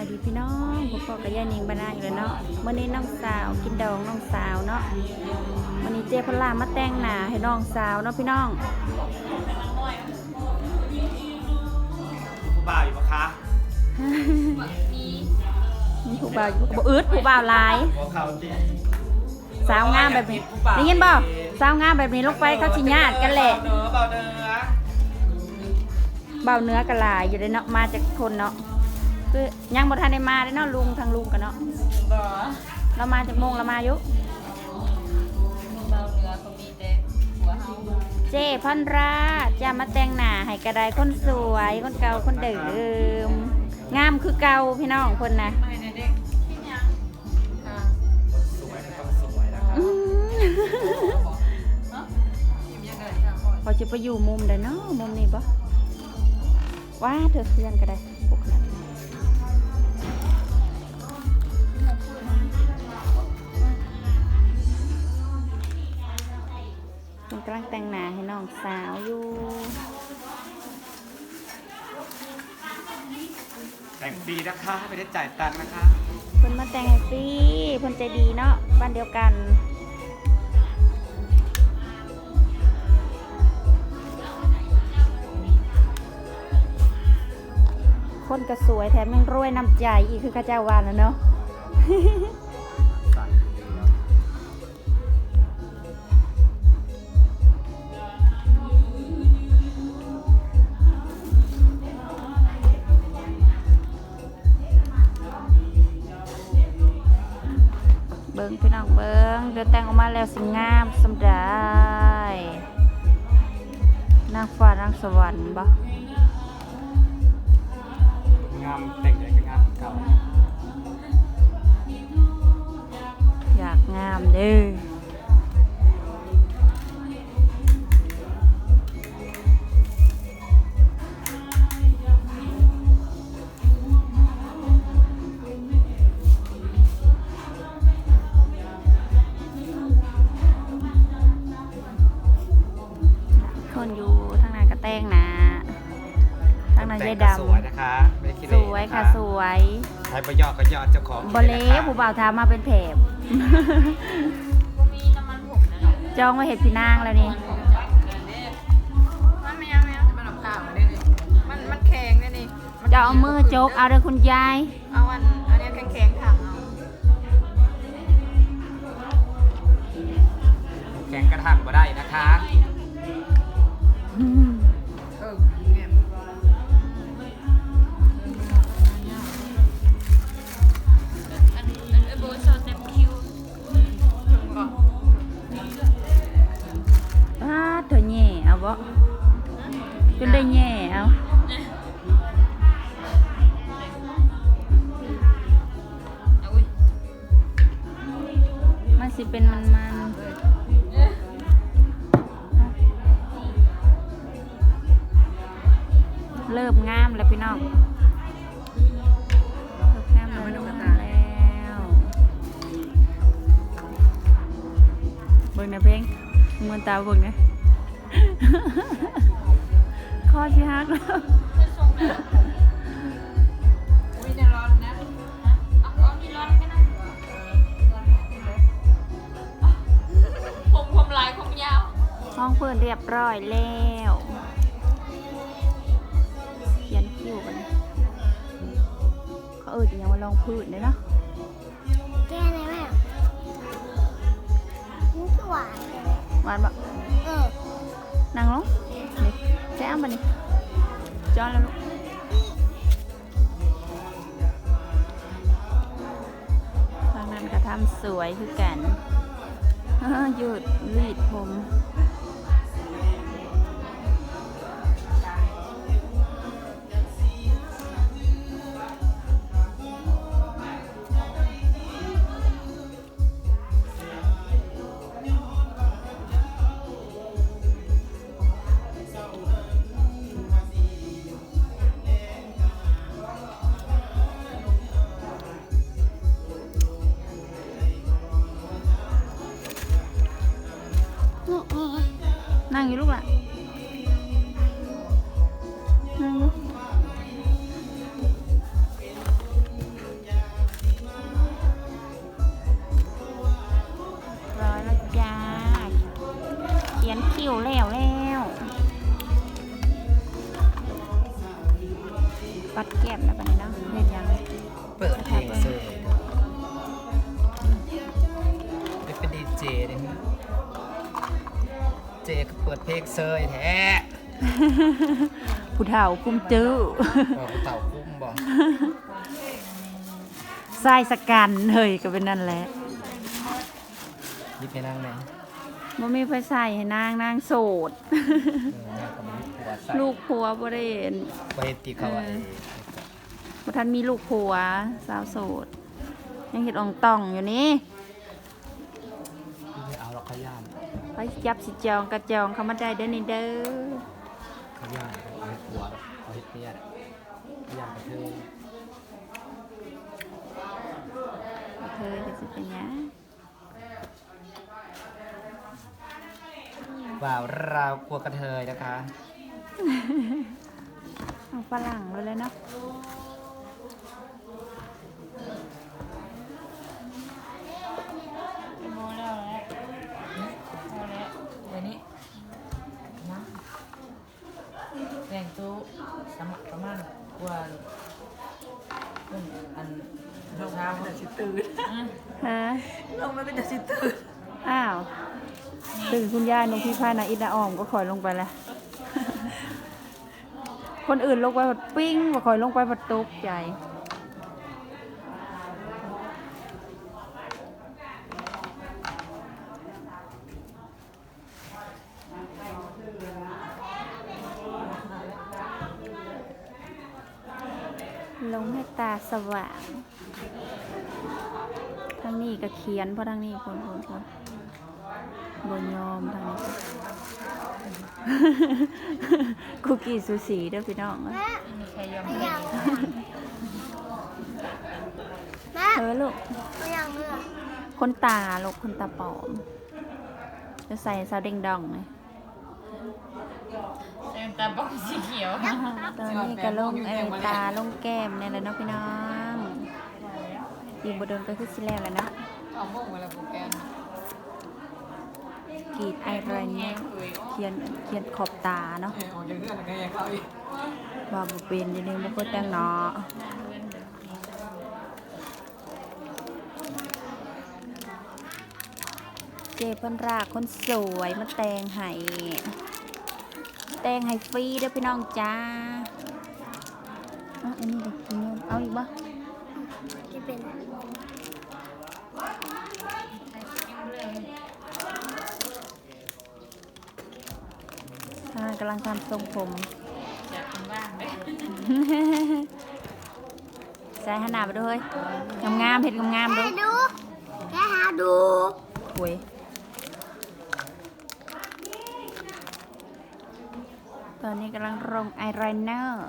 ายดีพี่น้องพ่อพ่อกับย่านิงบรรณาอยู่แล้วเนาะวันนี้น้องสาวกินดองน้องสาวเนาะวันนี้เจ๊พลามาแต่งหน้าให้น้องสาวเนาะพี่น้องผู้บ่าวอยู่ปะคะนี่ผู้บ่าวอยู่บ่อึดผู้บ่าวหลาย หัวเขาดิสาวงามแบบนี้ได้ยินบ่สาวงามแบบนี้ลงไปเขาชิญาติกันแหละเบาเนื้อเบาเนื้อเบาเนื้อกระลายอยู่เลยเนาะมาจากคนเนาะ คือยังบ่ทันได้มาเลยเนาะลุงทางลุงกันเนาะเรามาจากโมงเรามาอยู่เบาเนื้อเขามีแต่หัวเฮาเจ๊พันราจะมาแต่งหน้าให้กระไดคนสวยคนเก่าคนเดิมงามคือเก่าพี่น้องคนนะไม่ได้เด็กที่ยังค่ะสวยมันต้องสวยนะอื้อเนาะทีมยังไงค่ะพ่อพอจะไปอยู่มุมใดเนาะมุมนี้ปะว้าเธอเพื่อนก็ได้ปกติมันก สาวอยู่แต่งฟรีนะคะไม่ได้จ่ายตังค์นะคะเพิ่นมาแต่งให้ฟรีเพิ่นใจดีเนาะบ้านเดียวกันคนก็สวยแถมยังรวยน้ำใจอีกคือข้าเจ้าวานแล้วเนาะ บิ้งพี่น้องเบิ้งเดี๋ยวแต่งออกมาแล้วสิงามสำได้นางฟ้านางสวรรค์บ่งามแต่งใหญ่กับงามเก่าอยากงามเด้อ คะไม่ได้คิดำเลสขวยนค่ะสวยใครประยอดก็ยอดเจ้าของบเล่ผู้บ่าวทามาเป็นแผบบ่มีน้ำมันผมนะเนาะจองไว้เห็ดพี่นางแล้วนี่มันไม่ยังไม่ยังมันหลับข่าวได้เลยมันมันแข็งได้นี่จะเอามือโจกเอาเด้อคุณยายเอาอัน จนได้แย่เอาเอาอุ้ยมันสิเป็นมันมันเริ่มงามแล้วพี่น้องเริ่มงามแล้วเริ่มงามแล้วเบิ่งนะเพลงมือตาเบิ่งนะ คอสิฮักแล้วมีแต่ร้อนนะเอาเอามีร้อนกันนะผมผมลายผมยาวห้องเพื่อนเรียบร้อยแล้วเขียนคิ้วกันนะเขาเอ่ยยังมาลองพื้นเลยเนาะแก้ได้ไหมอะนี่คือหวานหวานแบบเออนั่งลงนี่ แจ้งมานี่จอนแล้วลูกทางนั้นก็ทำสวยคือกันหยุดรีดผม ดีเจเลยนะเจก็เปิดเพลงเซอร์แท้ผู้เฒ่าคุ้มจื้อบอกเต่าคุ้มบอกทรายสกันเฮ้ยก็เป็นนั่นแหละยิบไปนั่งไหนบ่มีไฟใส่ให้นางนางโสดเออแม่ก็ไม่ได้ผัวใส่ลูกผัวบ่ได้เห็นไปตีเขาไอ้บ่ทันมีลูกผัวสาวโสด ยังเฮ็ดอองต้องอยู่นี่ ไม่เอาหรอก ขย่านไปจับสิจองกระจองเข้ามาได้เด้อนี่เด้อขย่านเอาให้ผัวเอาให้เมียน่ะขย่านกระเทยเคยก็สิเป็นหยังว่าวเรากลัวกระเทยนะคะ เอาฝรั่งเลยเลยเนาะ ไอโบแล้วแหละพอแล้ว เดี๋ยวนี้นะแต่งตู้ สมัครประมาณกว่าเอิ่มอันเช้าเขาสิตื่นฮะลงมาเป็นจะสิตื่นอ้าวตื่นคุณยายนงพี่พานาอิดาออมก็คอยลงไปแล้วคนอื่นลงไปผัดปิ้งก็คอยลงไปผัดตกใจ ตาสว่างทางนี้ก็เขียนเพราะทางนี้คนคนคนบนยอมทางนี้ก็คุกกี้ซูสีเด้อพี่น้องเอ้ยมีใครยอมไม่ให้อยากแม่เออลูกไม่อยากเลือกคนตาลูกคนตาปลอม จะใส่ซาวเด้งดองไงแตงตาบอกสีเขียวตอนนี้ก็ลงเออตาลงแก้มเนี่ยแหละเนาะพี่น้องยิงบโดนก็คือสิแล้วแหล้วเนาะเอาโมงเวลาโปรแกรมกรีดไอไรเนี่ยเขียนเขียนขอบตาเนาะออกจากเรื่องอะไรกันเขาอีกว่าบ่เป็นอยังนี้บ่ค่อยแต่งเนาะเจเพิ่นรากคนสวยมาแต่งให้ แต่งให้ฟรีเด้อพี่น้องจ้าเอ้าอันนี้ดิกินโยนเอาอีกบ่ที่เป็นอ่ากำลังทำทรงผมอยากเป็นบ้างไหมใส่หันหน้าไปด้วยงามๆเห็ดงามๆแม่ดูดูแม่หาดูคุย ตอนนี้กำลังลงไอไรเนอร์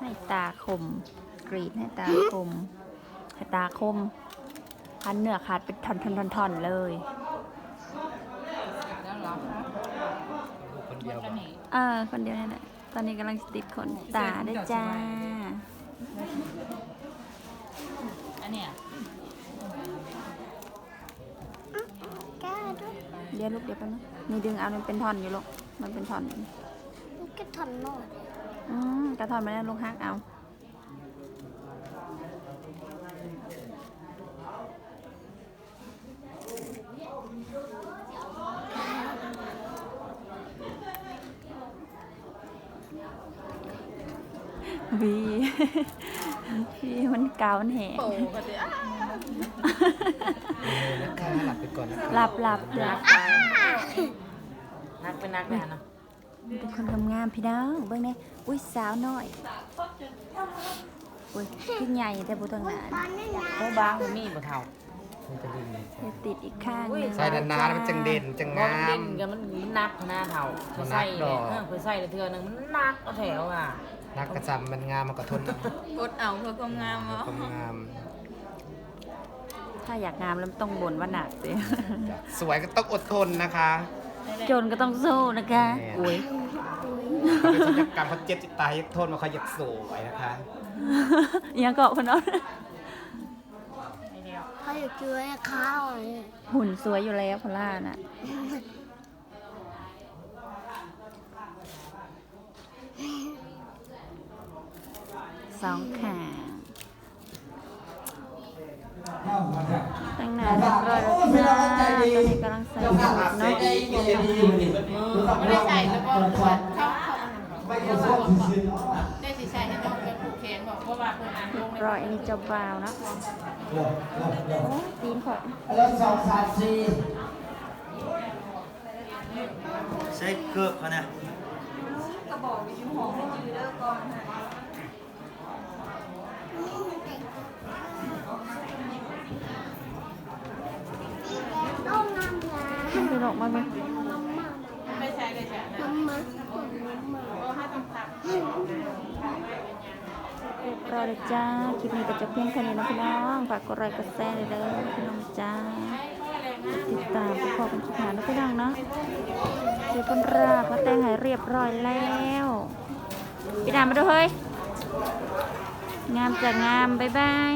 ให้ตาคม กรีดให้ตาคม ให้ตาคมพันเนื้อขาดเป็นท่อนๆๆๆเลยแล้วเหรอลูกคนเดียวกันบอกนี่เออคนเดียวนี่แหละตอนนี้กำลังติดขนตาได้วยจ้า อันเนี้ย แก้ดู เดี๋ยวลูกเดี๋ยวไปบนะนี่ดึงเอามันเป็นท่อนอยู่ลูกมันเป็นท่อนอยู่มันก็ถอนหน่อยอืมกระท่อนมาแล้วลูกฮักเอาวี วีมันกาวมันแหงโอ้ก็จะเออนะคะหลับไปก่อนนะคะหลับหลับหลับนักเป็นนักแน่นะเป็นคนงามๆพี่น้องเบิ่งเนี่ยอุ้ยสาวน้อยอุ้ยขึ้นใหญ่แต่บุตรหนาตอนนี้นะโอ้บางมันมีบ่เท่ามันจะดิ้นเดี๋ยวติดอีกข้างหนึงใส่นานๆมันจังเด่นจังบ่งามันดิ้มนกันมันนักหน้าเท่ามันนัใส่กดเนี่อยกเออเคยใส่เทื่อนึงมันนักเอาแถวอะ นักกระจำมันงามมันก็ทนเอากดเอาเพื่อความงามเหรอความงามถ้าอยากงามแล้วมันต้องบ่นว่าหนักสิสวยก็ต้องอดทนนะคะจนก็ต้องสู้นะคะแน่อุ้ยเขาเป็นศัลยกรรมเขาเจ็บจิตตายยักทนมาเขาอยากสวยนะคะยังเกาะคนนั้นไอเดียวเขาอยากกินให้ข้าวเลยหุ่นสวยอยู่แล้วพอลล่าน่ะ สองขาตั้งน้าเรียบร้อยแล้วจ้าตอนนี้กำลังใส่สูตรเนาะไม่ได้ใส่แล้วก็ตรวจเข้าเข้าได้สิใส่ให้น้องเป็นผูกแขนบอกเพราะว่าคนอ่านลงร้อยอันนี้เจะบ่าวนะตีนขอยแล้วสองสามสี่ใช้เกือบเขาเนี่ยต้มน้ำยา มันเป็นออกมาไหมไม่ใช่เลยจ้ะนะน้ำมันเพราะให้ต้องทำเรียบร้อยเลยจ้า คลิปนี้ก็จะเพียงแค่นี้นะพี่น้องฝากกดไลค์กดแชร์เลยเด้อพี่น้องจ้า ติดตามพบกันคลิปหน้านะพี่น้องเนาะเจอคนราบมาแต่งให้เรียบร้อยแล้ว พี่ดามาดูเฮ้ย งามจะงาม บ๊ายบาย